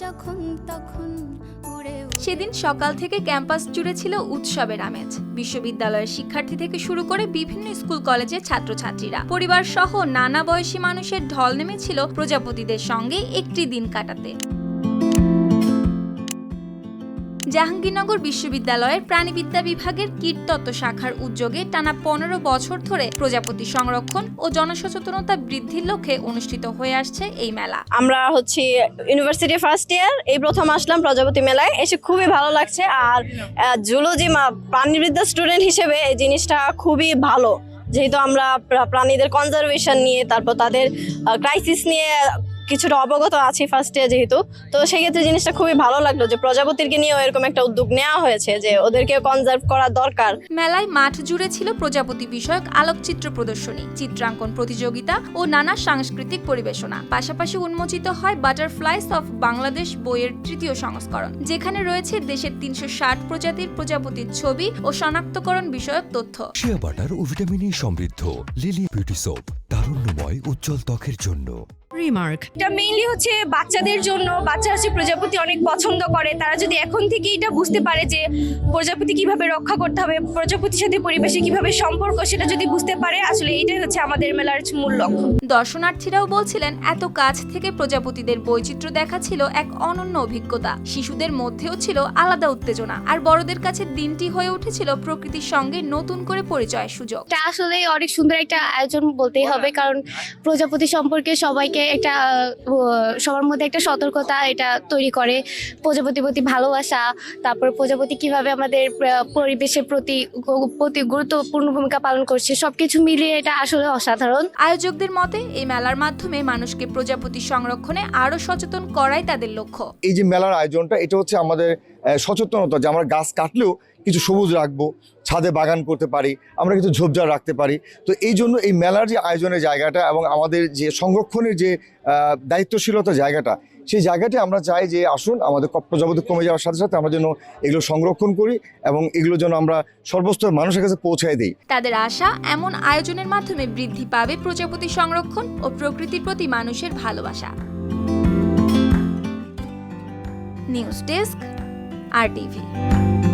যখন তখন সেদিন সকাল থেকে ক্যাম্পাস জুড়ে ছিল উৎসবের আমেজ। বিশ্ববিদ্যালয়ের শিক্ষার্থী থেকে শুরু করে বিভিন্ন স্কুল কলেজের ছাত্রছাত্রীরা। পরিবার সহ নানা বয়সী মানুষের ঢল নেমেছিল প্রজাপতিদের সঙ্গে একটি দিন কাটাতে। জাহাঙ্গীরনগর বিশ্ববিদ্যালয়ের প্রাণীবিদ্যা বিভাগের কীটতত্ত্ব শাখার উদ্যোগে টানা পনেরো বছর ধরে প্রজাপতি সংরক্ষণ ও জনসচেতনতা বৃদ্ধির লক্ষ্যে অনুষ্ঠিত হয়ে আসছে এই মেলা। আমরা হচ্ছে ইউনিভার্সিটি ফার্স্ট ইয়ার, এই প্রথম আসলাম প্রজাপতি মেলায়। এসে খুবই ভালো লাগছে আর জুলজি প্রাণীবিদ্যা স্টুডেন্ট হিসেবে এই জিনিসটা খুবই ভালো। যেহেতু আমরা প্রাণীদের কনজারভেশন নিয়ে, তারপর তাদের ক্রাইসিস নিয়ে কিছুটা অবগত আছি ফার্স্ট ইয়ার যেহেতু। তো সেক্ষেত্রে জিনিসটা খুবই ভালো লাগল যে প্রজাপতিকে নিয়েও এরকম একটা উদ্যোগ নেওয়া হয়েছে যে ওদেরকে কনজার্ভ করা দরকার। মেলায় মাঠ জুড়ে ছিল প্রজাপতি বিষয়ক আলোকচিত্র প্রদর্শনী চিত্রাঙ্কন প্রতিযোগিতা ও নানা সাংস্কৃতিক পরিবেশনা। পাশাপাশি উন্মোচিত হয় বাটারফ্লাইস অফ বাংলাদেশ বইয়ের তৃতীয় সংস্করণ যেখানে রয়েছে দেশের তিনশো ষাট প্রজাতির প্রজাপতির ছবি ও শনাক্তকরণ বিষয়ক তথ্য। শিয়া বাটার ও ভিটামিনে সমৃদ্ধ লিলি বিউটি সোপ তারুণ্যময় উজ্জ্বল ত্বকের জন্য। রিমার্ক এটা মেইনলি হচ্ছে বাচ্চাদের জন্য। বাচ্চারা হচ্ছে প্রজাপতি অনেক পছন্দ করে। তারা যদি এখন থেকে এটা বুঝতে পারে যে প্রজাপতি কীভাবে রক্ষা করতে হবে প্রজাপতির সাথে পরিবেশে কীভাবে সম্পর্ক সেটা যদি বুঝতে পারে আসলে এটাই হচ্ছে আমাদের মেলার মূল লক্ষ্য। দর্শনার্থীরাও বলছিলেন এত কাছ থেকে প্রজাপতিদের বৈচিত্র্য দেখা ছিল এক অনন্য অভিজ্ঞতা। শিশুদের মধ্যেও ছিল আলাদা উত্তেজনা। আর বড়দের কাছে দিনটি হয়ে উঠেছিল প্রকৃতির সঙ্গে নতুন করে পরিচয়ের সুযোগ। এটা আসলে অনেক সুন্দর একটা আয়োজন বলতেই হবে কারণ প্রজাপতি সম্পর্কে সবাইকে একটা সবার মধ্যে একটা সতর্কতা এটা তৈরি করে। প্রজাপতির প্রতি ভালোবাসা তারপর প্রজাপতি কীভাবে আমাদের পরিবেশের প্রতি প্রতি গুরুত্বপূর্ণ ভূমিকা পালন করছে সবকিছু মিলিয়ে এটা আসলে অসাধারণ। আয়োজকদের মতে এই মেলার মাধ্যমে মানুষকে প্রজাপতি সংরক্ষণে আরও সচেতন করাই তাদের লক্ষ্য। এই যে মেলার আয়োজনটা এটা হচ্ছে আমাদের সচেতনতা যে আমরা গাছ কাটলেও কিছু সবুজ রাখব, ছাদে বাগান করতে পারি, আমরা কিছু ঝোপঝাড় রাখতে পারি। তো এই জন্য এই মেলার যে আয়োজনের জায়গাটা এবং আমাদের যে সংরক্ষণের যে দায়িত্বশীলতা জায়গাটা, সেই জায়গাটি আমরা চাই যে আসুন, আমাদের প্রজাপতি কমে যাওয়ার সাথে সাথে আমরা যেন এগুলো সংরক্ষণ করি এবং এগুলো যেন আমরা সর্বস্তর মানুষের কাছে পৌঁছায় দিই। তাদের আশা এমন আয়োজনের মাধ্যমে বৃদ্ধি পাবে প্রজাপতি সংরক্ষণ ও প্রকৃতির প্রতি মানুষের ভালোবাসা। News desk are TV